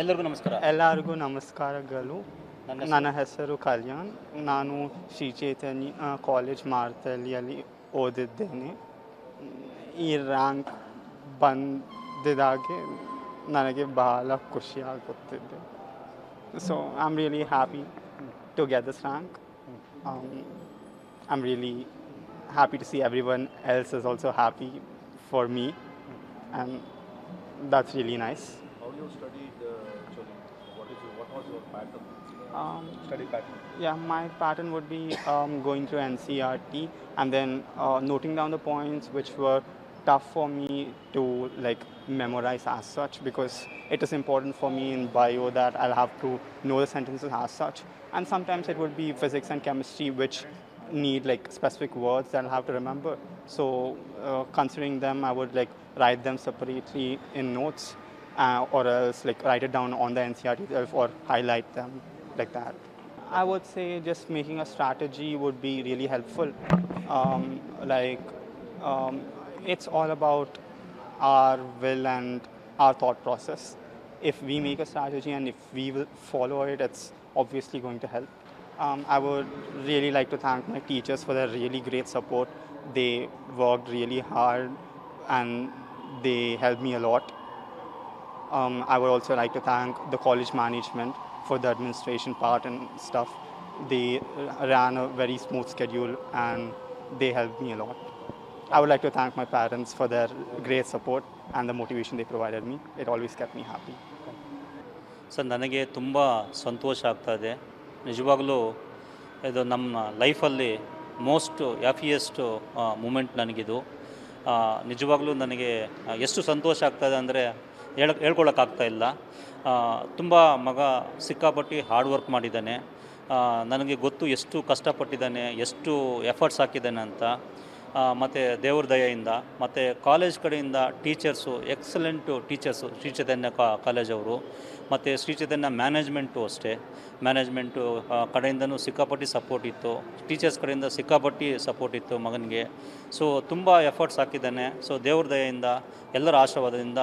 ಎಲ್ಲರಿಗೂ ನಮಸ್ಕಾರ. ಎಲ್ಲರಿಗೂ ನಮಸ್ಕಾರಗಳು ನನ್ನ ಹೆಸರು ಕಲ್ಯಾಣ್. ನಾನು ಶ್ರೀ ಚೈತನ್ಯ ಕಾಲೇಜ್ ಮಾರ್ತಳ್ಳಿಯಲ್ಲಿ ಓದಿದ್ದೇನೆ. ಈ ರ್ಯಾಂಕ್ ಬಂದಿದ್ದಾಗೆ ನನಗೆ ಬಹಳ ಖುಷಿ ಆಗುತ್ತಿದೆ. So I am really happy to get this rank I am really happy to see everyone else is also happy for me and that's really nice How you was your pattern? um, Study pattern. Yeah, my pattern would be um, going through NCRT and then uh, noting down the points which were tough for me to like memorize as such because it is important for me in bio that I'll have to know the sentences as such. And sometimes it would be physics and chemistry which need like specific words that I'll have to remember. So uh, considering them, I would like write them separately in notes uh, or else like write it down on the NCRT itself or highlight them like that. I would say just making a strategy would be really helpful. Um, like, um, it's all about our will and our thought process. If we make a strategy and if we will follow it, it's obviously going to help. Um, I would really like to thank my teachers for their really great support. They worked really hard and they helped me a lot. Um, I would also like to thank the college management for the administration part and stuff. They uh, ran a very smooth schedule and they helped me a lot. I would like to thank my parents for their great support and the motivation they provided me. It always kept me happy. Sir ನನಗೆ ತುಂಬ ಸಂತೋಷ ಆಗ್ತಾ ಇದೆ ನಿಜವಾಗಲೂ ಇದು ನಮ್ಮ ಲೈಫಲ್ಲಿ most happiest moment ನನಗಿದು ನಿಜವಾಗಲೂ ನನಗೆ ಎಷ್ಟು ಸಂತೋಷ ಆಗ್ತಾಯಿದೆ ಅಂದರೆ ಹೇಳ ಹೇಳ್ಕೊಳ್ಳೋಕ್ಕಾಗ್ತಾ ಇಲ್ಲ. ತುಂಬ ಮಗ ಸಿಕ್ಕಾಪಟ್ಟಿ ಹಾರ್ಡ್ ವರ್ಕ್ ಮಾಡಿದ್ದಾನೆ. ನನಗೆ ಗೊತ್ತು ಎಷ್ಟು ಕಷ್ಟಪಟ್ಟಿದ್ದಾನೆ, ಎಷ್ಟು ಎಫರ್ಟ್ಸ್ ಹಾಕಿದ್ದಾನೆ ಅಂತ. ಮತ್ತು ದೇವ್ರ ದಯೆಯಿಂದ, ಮತ್ತು ಕಾಲೇಜ್ ಕಡೆಯಿಂದ teachers, excellent teachers, Shri Chaitanya ಕಾಲೇಜವರು ಮತ್ತು ಶ್ರೀ ಚೈತನ್ಯ ಮ್ಯಾನೇಜ್ಮೆಂಟು ಅಷ್ಟೇ. ಮ್ಯಾನೇಜ್ಮೆಂಟು ಕಡೆಯಿಂದನೂ ಸಿಕ್ಕಾಪಟ್ಟಿ ಸಪೋರ್ಟ್ ಇತ್ತು. ಟೀಚರ್ಸ್ ಕಡೆಯಿಂದ ಸಿಕ್ಕಾಪಟ್ಟಿ ಸಪೋರ್ಟ್ ಇತ್ತು ಮಗನಿಗೆ. ಸೊ ತುಂಬ ಎಫರ್ಟ್ಸ್ ಹಾಕಿದ್ದಾನೆ. ಸೊ ದೇವ್ರ ದಯೆಯಿಂದ, ಎಲ್ಲರ ಆಶೀರ್ವಾದದಿಂದ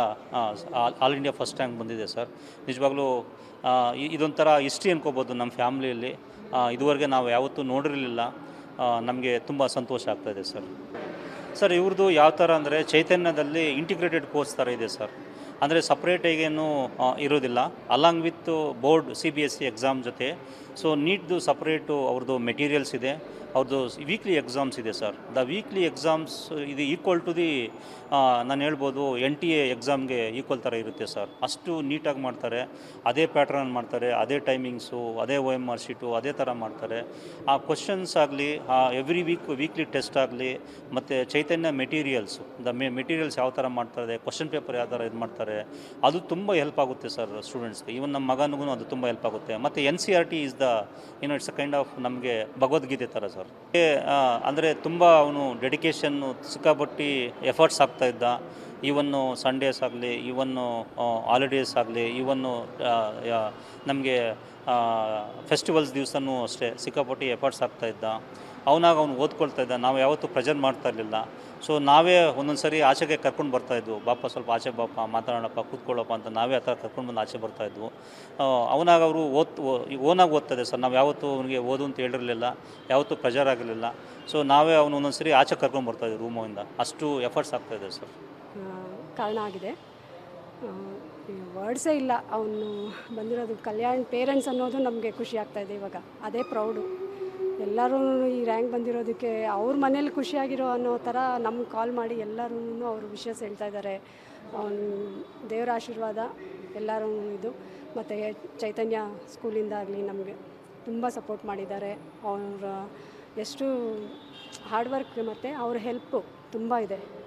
ಆಲ್- ಇಂಡಿಯಾ ಫಸ್ಟ್ ರ್ಯಾಂಕ್ ಬಂದಿದೆ ಸರ್ ನಿಜವಾಗ್ಲೂ ಇದೊಂಥರ ಹಿಸ್ಟ್ರಿ ಅನ್ಕೋಬೋದು ನಮ್ಮ ಫ್ಯಾಮ್ಲಿಯಲ್ಲಿ ಇದುವರೆಗೆ ನಾವು ಯಾವತ್ತೂ ನೋಡಿರಲಿಲ್ಲ. ನಮಗೆ ತುಂಬ ಸಂತೋಷ ಆಗ್ತಾಯಿದೆ ಸರ್. ಸರ್ ಇವ್ರದ್ದು ಯಾವ ಥರ ಅಂದರೆ ಚೈತನ್ಯದಲ್ಲಿ ಇಂಟಿಗ್ರೇಟೆಡ್ ಕೋರ್ಸ್ ಥರ ಇದೆ, ಸರ್. ಅಂದರೆ ಸಪ್ರೇಟಾಗೇನು ಇರೋದಿಲ್ಲ. Along with board C B S C exam ಜೊತೆ. ಸೊ ನೀಟ್ದು ಸಪ್ರೇಟು ಅವ್ರದ್ದು ಮೆಟೀರಿಯಲ್ಸ್ ಇದೆ. ಅವ್ರದ್ದು ವೀಕ್ಲಿ ಎಕ್ಸಾಮ್ಸ್ ಇದೆ ಸರ್ ದ ವೀಕ್ಲಿ ಎಕ್ಸಾಮ್ಸ್ ಇದು ಈಕ್ವಲ್ ಟು ದಿ ನಾನು ಹೇಳ್ಬೋದು ಎನ್ ಟಿ ಎ ಎಕ್ಸಾಮ್ಗೆ ಈಕ್ವಲ್ ಥರ ಇರುತ್ತೆ ಸರ್ ಅಷ್ಟು ನೀಟಾಗಿ ಮಾಡ್ತಾರೆ. ಅದೇ ಪ್ಯಾಟ್ರನ್ ಮಾಡ್ತಾರೆ. ಅದೇ ಟೈಮಿಂಗ್ಸು ಅದೇ ಒ ಎಂ ಆರ್ ಶೀಟು ಅದೇ ಥರ ಮಾಡ್ತಾರೆ. ಆ ಕ್ವಶನ್ಸ್ ಆಗಲಿ, ಆ ಎವ್ರಿ ವೀಕ್ ವೀಕ್ಲಿ ಟೆಸ್ಟ್ ಆಗಲಿ, ಮತ್ತು ಚೈತನ್ಯ ಮೆಟೀರಿಯಲ್ಸು ದ ಮೆ ಮೆಟೀರಿಯಲ್ಸ್ ಯಾವ ಥರ ಮಾಡ್ತಾರೆ ಕ್ವಶನ್ ಪೇಪರ್ ಯಾವ ಥರ ಇದು ಮಾಡ್ತಾರೆ, ಅದು ತುಂಬ ಹೆಲ್ಪ್ ಆಗುತ್ತೆ ಸರ್ ಸ್ಟೂಡೆಂಟ್ಸ್ಗೆ ಈವನ್ ನಮ್ಮ ಮಗನಿಗೂ ಅದು ತುಂಬ ಹೆಲ್ಪ್ ಆಗುತ್ತೆ. ಮತ್ತು N C R T is the ಏನೋ ಇಟ್ಸ್ ಅ ಕೈಂಡ್ ಆಫ್ ನಮಗೆ ಭಗವದ್ಗೀತೆ ಥರ ಸರ್ ಅಂದರೆ ತುಂಬ ಅವನು ಡೆಡಿಕೇಶನ್ನು ಸಿಕ್ಕಾಪಟ್ಟಿ ಎಫರ್ಟ್ಸ್ ಆಗ್ತಾ ಇದ್ದ. ಈವನ್ನು ಸಂಡೇಸ್ ಆಗಲಿ ಈವನ್ನು ಹಾಲಿಡೇಸ್ ಆಗಲಿ ಈವನ್ನು ನಮಗೆ ಫೆಸ್ಟಿವಲ್ಸ್ ದಿವಸನೂ ಅಷ್ಟೇ, ಸಿಕ್ಕಾಪಟ್ಟಿ ಎಫರ್ಟ್ಸ್ ಆಗ್ತಾ ಇದ್ದ. ಅವನಾಗ ಅವ್ನು ಓದ್ಕೊಳ್ತಾ ಇದ್ದ. ನಾವು ಯಾವತ್ತೂ ಪ್ರೆಸೆಂಟ್ ಮಾಡ್ತಾ ಇರಲಿಲ್ಲ. ಸೊ ನಾವೇ ಒಂದೊಂದು ಸರಿ ಆಚೆಗೆ ಕರ್ಕೊಂಡು ಬರ್ತಾಯಿದ್ವು ಬಾಪ, ಸ್ವಲ್ಪ ಆಚೆ ಬಾಪ, ಮಾತಾಡೋಣಪ್ಪ, ಕೂತ್ಕೊಳ್ಳಪ್ಪ ಅಂತ ನಾವೇ ಆ ಥರ ಕರ್ಕೊಂಡು ಬಂದು ಆಚೆ ಬರ್ತಾಯಿದ್ವು ಅವನಾಗ ಅವರು ಓದ್ ಓನಾಗಿ ಓದ್ತದೆ ಸರ್. ನಾವು ಯಾವತ್ತೂ ಅವನಿಗೆ ಓದು ಅಂತ ಹೇಳಿರಲಿಲ್ಲ. ಯಾವತ್ತೂ ಪ್ರೆಜರ್ ಆಗಿರಲಿಲ್ಲ ಸೊ ನಾವೇ ಅವನು ಒಂದೊಂದು ಸರಿ ಆಚೆ ಕರ್ಕೊಂಡು ಬರ್ತಾಯಿದ್ವಿ ರೂಮಿಂದ ಅಷ್ಟು ಎಫರ್ಟ್ಸ್ ಆಗ್ತಾಯಿದೆ ಸರ್. ಕಾರಣ ಆಗಿದೆ. ವರ್ಡ್ಸೇ ಇಲ್ಲ. ಅವನು ಬಂದಿರೋದು ಕಲ್ಯಾಣ್ ಪೇರೆಂಟ್ಸ್ ಅನ್ನೋದು ನಮಗೆ ಖುಷಿ ಆಗ್ತಾ ಇದೆ ಇವಾಗ. ಅದೇ ಪ್ರೌಡು. ಎಲ್ಲರೂ ಈ ರ್ಯಾಂಕ್ ಬಂದಿರೋದಕ್ಕೆ ಅವ್ರ ಮನೇಲಿ ಖುಷಿಯಾಗಿರೋ ಅನ್ನೋ ಥರ ನಮ್ಗೆ ಕಾಲ್ ಮಾಡಿ ಎಲ್ಲರೂ ಅವ್ರ ವಿಷಯಸ್ ಹೇಳ್ತಾ ಇದ್ದಾರೆ. ದೇವರ ಆಶೀರ್ವಾದ, ಎಲ್ಲರೂ ಇದು. ಮತ್ತು ಚೈತನ್ಯ ಸ್ಕೂಲಿಂದ ಆಗಲಿ ನಮಗೆ ತುಂಬ ಸಪೋರ್ಟ್ ಮಾಡಿದ್ದಾರೆ. ಅವರ ಎಷ್ಟು ಹಾರ್ಡ್ ವರ್ಕ್ ಮತ್ತು ಅವ್ರ ಹೆಲ್ಪು ತುಂಬ ಇದೆ.